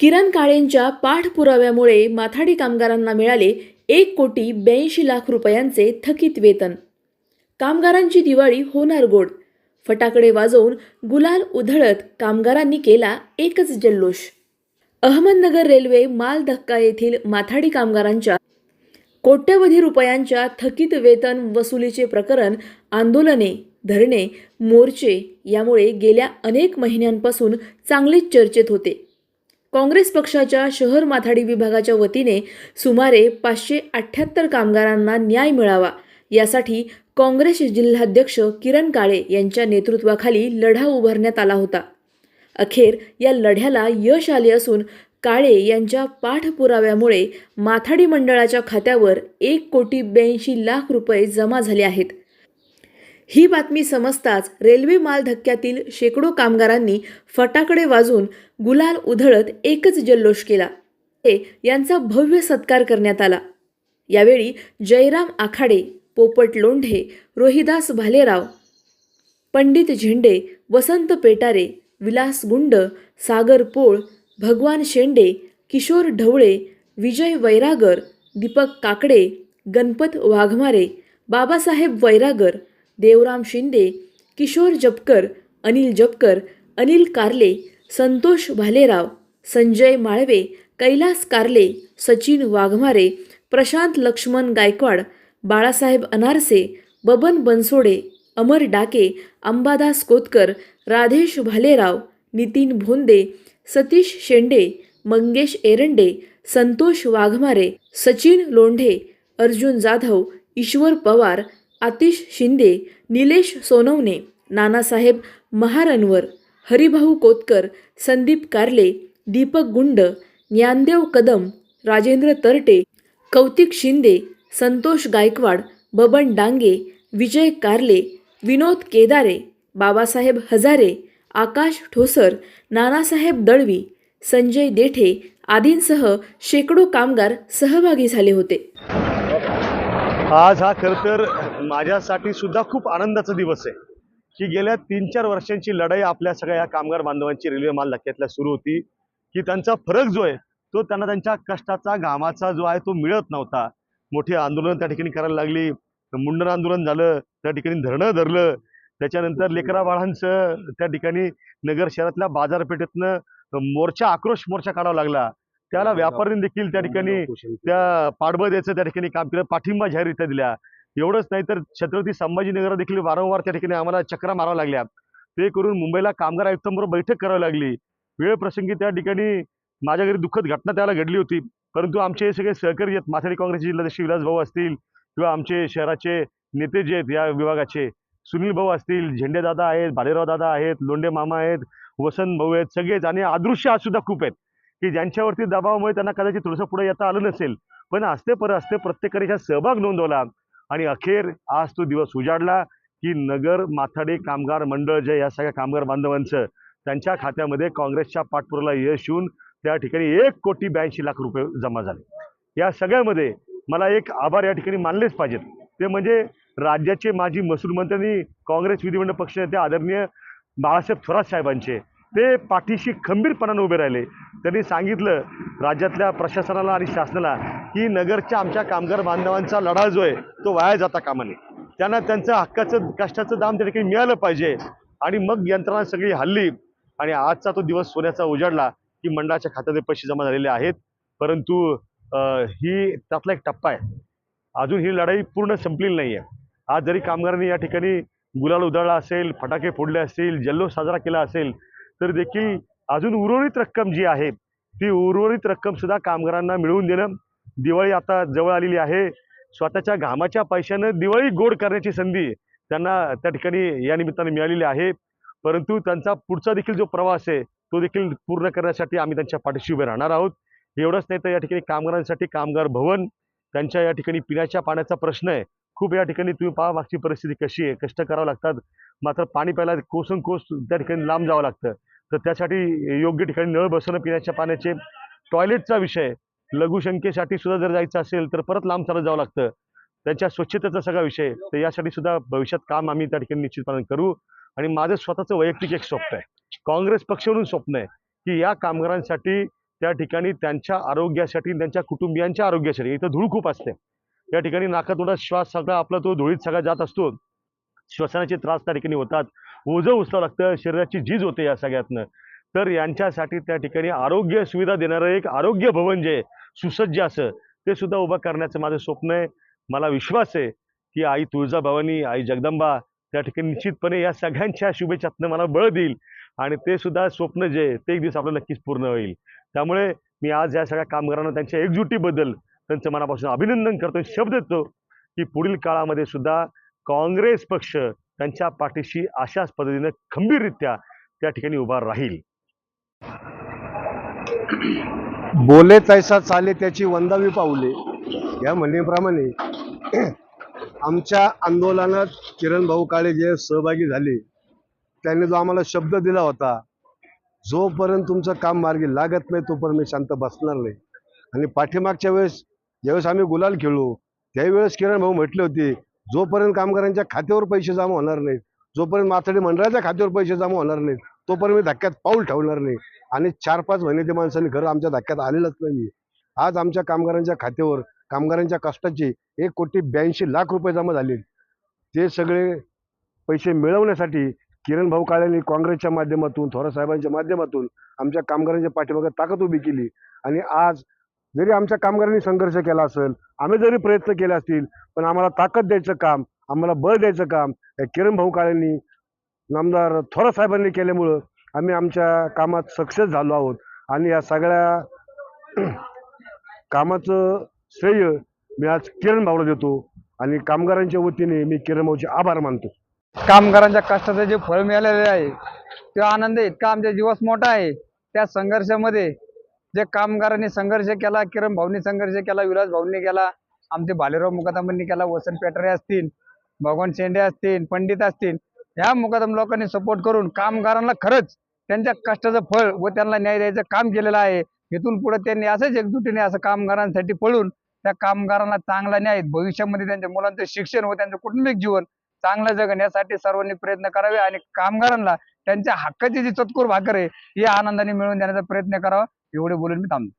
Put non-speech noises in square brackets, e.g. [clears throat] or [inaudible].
किरण काळेंच्या पाठपुराव्यामुळे माथाडी कामगारांना मिळाले एक कोटी ब्याऐंशी लाख रुपयांचे थकीत वेतन. कामगारांची दिवाळी होणार गोड. फटाकडे वाजवून गुलाल उधळत कामगारांनी केला एकच जल्लोष. अहमदनगर रेल्वे माल धक्का येथील माथाडी कामगारांच्या कोट्यवधी रुपयांच्या थकीत वेतन वसुलीचे प्रकरण आंदोलने धरणे मोर्चे यामुळे गेल्या अनेक महिन्यांपासून चांगलेच चर्चेत होते. काँग्रेस पक्षाच्या शहर माथाडी विभागाच्या वतीने सुमारे पाचशे अठ्ठ्याहत्तर कामगारांना न्याय मिळावा यासाठी काँग्रेस जिल्हाध्यक्ष किरण काळे यांच्या नेतृत्वाखाली लढा उभारण्यात आला होता. अखेर या लढ्याला यश आले असून काळे यांच्या पाठपुराव्यामुळे माथाडी मंडळाच्या खात्यावर एक कोटी ब्याऐंशी लाख रुपये जमा झाले आहेत. ही बातमी समजताच रेल्वे माल धक्क्यातील शेकडो कामगारांनी फटाकडे वाजून गुलाल उधळत एकच जल्लोष केला. ते यांचा भव्य सत्कार करण्यात आला. यावेळी जयराम आखाडे पोपट लोंढे रोहिदास भालेराव पंडित झेंडे वसंत पेटारे विलास गुंड सागर पोळ भगवान शेंडे किशोर ढवळे विजय वैरागर दीपक काकडे गणपत वाघमारे बाबासाहेब वैरागर देवराम शिंदे किशोर जपकर अनिल जपकर अनिल कारले संतोष भालेराव संजय माळवे कैलास कारले सचिन वाघमारे प्रशांत लक्ष्मण गायकवाड बाळासाहेब अनारसे बबन बनसोडे अमर डाके अंबादास कोतकर राधेश भालेराव नितीन भोंदे सतीश शेंडे मंगेश एरंडे संतोष वाघमारे सचिन लोंढे अर्जुन जाधव ईश्वर पवार आतिश शिंदे निलेश सोनवणे नानासाहेब महारनवर हरिभाऊ कोतकर संदीप कारले दीपक गुंड ज्ञानदेव कदम राजेंद्र तरटे कौतिक शिंदे संतोष गायकवाड बबन डांगे विजय कारले विनोद केदारे बाबासाहेब हजारे आकाश ठोसर नानासाहेब दळवी संजय देठे आदींसह शेकडो कामगार सहभागी झाले होते. आज हा खरं तर माझ्यासाठी सुद्धा खूप आनंदाचा दिवस आहे की गेल्या तीन चार वर्षांची लढाई आपल्या सगळ्या या कामगार बांधवांची रेल्वे माल धक्क्यातल्या सुरू होती की त्यांचा फरक जो आहे तो त्यांना त्यांच्या कष्टाचा घामाचा जो आहे तो मिळत नव्हता. मोठी आंदोलन त्या ठिकाणी करायला लागली मुंडन आंदोलन झालं त्या ठिकाणी धरणं धरलं त्याच्यानंतर लेकरा बाळांचं त्या ठिकाणी नगर शहरातल्या बाजारपेठेतनं मोर्चा आक्रोश मोर्चा काढावा लागला. त्याला व्यापाऱ्यांनी देखील त्या ठिकाणी त्या पाठबळ त्या ठिकाणी काम केलं पाठिंबा जाहीररित्या दिल्या एवढंच नाही तर छत्रपती संभाजीनगर देखील वारंवार त्या ठिकाणी आम्हाला चक्रा माराव्या लागल्या. ते करून मुंबईला कामगार आयुक्तांबरोबर बैठक करावी लागली. वेळ प्रसंगी त्या ठिकाणी माझ्या घरी दुःखद घटना त्याला घडली होती. परंतु आमचे हे सगळे सहकारी आहेत माथाडी काँग्रेसचे जिल्हाध्यक्ष विलास भाऊ असतील किंवा आमचे शहराचे नेते जे आहेत या विभागाचे सुनील भाऊ असतील झेंडेदादा आहेत भालेराव दादा आहेत लोंडे मामा आहेत वसंत भाऊ आहेत सगळेच. आणि अदृश्य आज सुद्धा खूप आहेत की ज्यांच्यावरती दबावामुळे त्यांना कदाचित थोडंसं पुढे येता आलं नसेल. पण असते पर असते प्रत्येकाने सहभाग नोंदवला. आणि अखेर आज तो दिवस उजाडला की नगर माथाडे कामगार मंडळ जे या सगळ्या कामगार बांधवांचं त्यांच्या खात्यामध्ये काँग्रेसच्या पाठपुराला यश येऊन त्या ठिकाणी एक कोटी ब्याऐंशी लाख रुपये जमा झाले. या सगळ्यामध्ये मला एक आभार या ठिकाणी मानलेच पाहिजेत. ते म्हणजे राज्याचे माजी महसूल मंत्र्यांनी काँग्रेस विधिमंडळ पक्षनेते आदरणीय बाळासाहेब थोरात साहेबांचे ते पाठीशी खंबीरपणानं उभे राहिले. त्यांनी सांगितलं राज्यातल्या प्रशासनाला आणि शासनाला की नगरच्या आमच्या कामगार बांधवांचा लढा जो आहे तो वाया जाता कामा नये. त्यांना त्यांचं हक्काचं कष्टाचं दाम त्या ठिकाणी मिळालं पाहिजे. आणि मग यंत्रणा सगळी हल्ली आणि आजचा तो दिवस सोन्याचा उजाडला की मंडळाच्या खात्यात पैसे जमा झालेले आहेत. परंतु ही त्यातला एक टप्पा आहे. अजून ही लढाई पूर्ण संपलेली नाही आहे आज जरी कामगारांनी या ठिकाणी गुलाल उधळला असेल फटाके फोडले असतील जल्लोष साजरा केला असेल तर देखील अजून उर्वरित रक्कम जी आहे ती उर्वरित रक्कम सुद्धा कामगारांना मिळवून देणं दिवाळी आता जवळ आलेली आहे. स्वतःच्या घामाच्या पैशानं दिवाळी गोड करण्याची संधी त्यांना त्या ठिकाणी या निमित्ताने मिळालेली आहे. परंतु त्यांचा पुढचा देखील जो प्रवास आहे तो देखील पूर्ण करण्यासाठी आम्ही त्यांच्या पाठीशी उभे राहणार आहोत. एवढंच नाही तर या ठिकाणी कामगारांसाठी कामगार भवन त्यांच्या या ठिकाणी पिण्याच्या पाण्याचा प्रश्न आहे. खूप या ठिकाणी तुम्ही पहा मागची परिस्थिती कशी आहे कष्ट करावं लागतात. मात्र पाणी प्यायला कोसं कोस त्या ठिकाणी लांब जावं लागतं. तर त्यासाठी योग्य ठिकाणी नळ बसवणं पिण्याच्या पाण्याचे टॉयलेटचा विषय लघुशंकेसाठी सुद्धा जर जायचं असेल तर परत लांब चालत जावं लागतं. त्यांच्या स्वच्छतेचा सगळा विषय तर यासाठी सुद्धा भविष्यात काम आम्ही त्या ठिकाणी निश्चितपणे करू. आणि माझं स्वतःचं वैयक्तिक एक स्वप्न आहे. काँग्रेस पक्षावरून स्वप्न आहे की या कामगारांसाठी त्या ठिकाणी त्यांच्या आरोग्यासाठी त्यांच्या कुटुंबियांच्या आरोग्यासाठी. इथं धूळ खूप असते. या ठिकाणी नाकातोंडात श्वास सगळा आपला तो धुळीत सगळा जात असतो. श्वसनाचे त्रास त्या ठिकाणी होतात. ओझं उचलावं लागतं शरीराची झीज होते या सगळ्यातनं. तर यांच्यासाठी त्या ठिकाणी आरोग्य सुविधा देणारं एक आरोग्य भवन जे सुसज्ज असं ते सुद्धा उभं करण्याचं माझं स्वप्न आहे. मला विश्वास आहे की आई तुळजाभवानी आई जगदंबा त्या ठिकाणी निश्चितपणे या सगळ्यांच्या शुभेच्छातनं मला बळ देईल आणि ते सुद्धा स्वप्न जे ते एक दिवस आपलं नक्कीच पूर्ण होईल. त्यामुळे मी आज या सगळ्या कामगारांना त्यांच्या एकजुटीबद्दल त्यांचं मनापासून अभिनंदन करतो शब्द देतो की पुढील काळामध्ये सुद्धा काँग्रेस पक्ष त्यांच्या पाठीशी अशाच पद्धतीनं खंबीररित्या त्या ठिकाणी उभा राहील. बोले तैसा चाले त्याची वंदावी पाऊले. या म्हणण्याप्रमाणे आमच्या आंदोलनात किरण भाऊ काळे जे सहभागी झाले त्यांनी जो आम्हाला शब्द दिला होता जोपर्यंत तुमचं काम मार्गी लागत नाही तोपर्यंत मी शांत बसणार नाही. आणि पाठीमागच्या वेळेस ज्यावेळेस आम्ही गुलाल खेळलो त्यावेळेस किरण भाऊ म्हटले होते जोपर्यंत कामगारांच्या खात्यावर पैसे जमा होणार नाहीत जोपर्यंत माथाडी मंडळाच्या खात्यावर पैसे जमा होणार नाहीत तोपर्यंत मी धक्क्यात पाऊल ठेवणार नाही. आणि चार पाच महिने ते माणसांनी घर आमच्या धक्क्यात आलेलंच नाही आज आमच्या कामगारांच्या खात्यावर कामगारांच्या कष्टाचे एक कोटी ब्याऐंशी लाख रुपये जमा झाले. ते सगळे पैसे मिळवण्यासाठी किरण भाऊ काळेंनी काँग्रेसच्या माध्यमातून थोरात साहेबांच्या माध्यमातून आमच्या कामगारांच्या पाठीमागे ताकद उभी केली. आणि आज जरी आमच्या कामगारांनी संघर्ष केला असेल आम्ही जरी प्रयत्न केले असतील पण आम्हाला ताकद द्यायचं काम आम्हाला बळ द्यायचं काम या किरण भाऊ काळेंनी नामदार थोरात साहेबांनी केल्यामुळं आम्ही आमच्या कामात सक्सेस झालो आहोत. आणि या सगळ्या [clears throat] कामाचं श्रेय मी आज किरण भाऊला देतो आणि कामगारांच्या वतीने मी किरण भाऊचे आभार मानतो. कामगारांच्या कष्टाचं जे फळ मिळालेले आहे तो आनंद इतका आमच्या जीवास मोठा आहे. त्या संघर्षामध्ये जे कामगारांनी संघर्ष केला किरण भाऊनी संघर्ष केला विलास भाऊंनी केला आमचे भालेराव मुकादमांनी केला वसंत पेटरे असतील भगवान शेंडे असतील पंडित असतील ह्या मुकादम लोकांनी सपोर्ट करून कामगारांना खरंच त्यांच्या कष्टाचं फळ व त्यांना न्याय द्यायचं काम केलेलं आहे. इथून पुढे त्यांनी असंच एकजुटीने असं कामगारांसाठी पळून त्या कामगारांना चांगला न्याय भविष्यामध्ये त्यांच्या मुलांचं शिक्षण व त्यांचं कुटुंबिक जीवन चांगलं जगण्यासाठी सर्वांनी प्रयत्न करावे आणि कामगारांना त्यांच्या हक्काची जी चतकोर भाकर आहे ही आनंदाने मिळवून देण्याचा प्रयत्न करावा. एवढे बोलून मी थांबतो